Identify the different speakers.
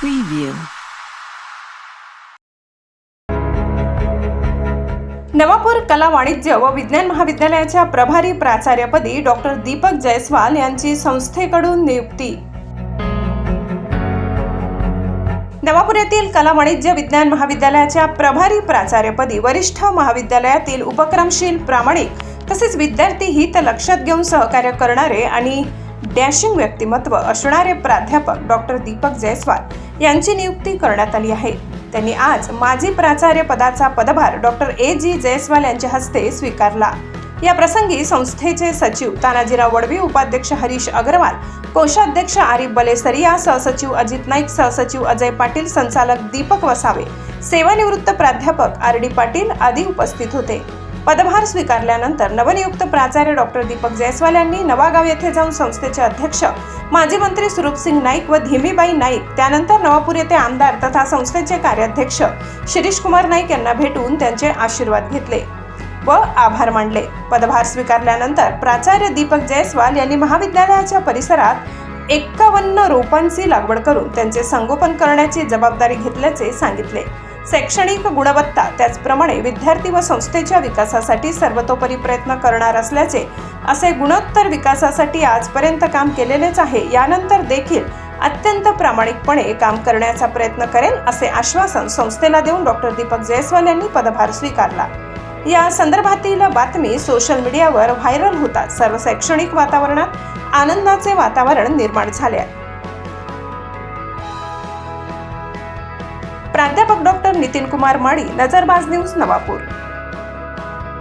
Speaker 1: Preview. Navapur कला वाणिज्य व विज्ञान महाविद्यालयाच्या प्रभारी प्राचार्यपदी डॉक्टर दीपक जयस्वाल यांची संस्थेकडून नियुक्ती नवापूर येथील कला वाणिज्य विज्ञान महाविद्यालयाच्या प्रभारी प्राचार्यपदी वरिष्ठ महाविद्यालयातील उपक्रमशील प्रामाणिक तसेच विद्यार्थी हित लक्षात घेऊन सहकार्य करणारे आणि डॅशिंग व्यक्तिमत्व असणारे प्राध्यापक डॉक्टर दीपक जयस्वाल यांची नियुक्ती करण्यात आली आहे. त्यांनी आज माजी प्राचार्य पदाचा पदभार डॉक्टर ए जी जयस्वाल यांच्या हस्ते स्वीकारला. या प्रसंगी संस्थेचे सचिव तानाजीराव वडवी उपाध्यक्ष हरीश अग्रवाल कोषाध्यक्ष आरिफ बलेसरिया सहसचिव अजित नाईक सहसचिव अजय पाटील संचालक दीपक वसावे सेवानिवृत्त प्राध्यापक आर डी पाटील आदी उपस्थित होते. पदभार स्वीकारल्यानंतर नवनियुक्त प्राचार्य डॉक्टर दीपक जयस्वाल यांनी नवागाव येथे जाऊन संस्थेचे अध्यक्ष माजी मंत्री सुरूपसिंग नाईक व धीमीबाई नाईक त्यानंतर नवापूर येथे आमदार तथा संस्थेचे कार्याध्यक्ष शिरीष कुमार नाईक यांना भेटून त्यांचे आशीर्वाद घेतले व आभार मानले. पदभार स्वीकारल्यानंतर प्राचार्य दीपक जयस्वाल यांनी महाविद्यालयाच्या परिसरात एक्कावन्न रोपांची लागवड करून त्यांचे संगोपन करण्याची जबाबदारी घेतल्याचे सांगितले. शैक्षणिक गुणवत्ता त्याचप्रमाणे विद्यार्थी व संस्थेच्या विकासासाठी सर्वतोपरी प्रयत्न करणार असल्याचे असे गुणोत्तर विकासासाठी आजपर्यंत काम केलेलेच आहे यानंतर देखील अत्यंत प्रामाणिकपणे काम करण्याचा प्रयत्न करेल असे आश्वासन संस्थेला देऊन डॉक्टर दीपक जयस्वाल यांनी पदभार स्वीकारला. या संदर्भातील बातमी सोशल मीडियावर व्हायरल होतात. सर्व शैक्षणिक वातावरणात आनंदाचे वातावरण निर्माण झाले आहे. प्राध्यापक डॉक्टर नितीन कुमार माळी नजरबाज न्यूज नवापूर.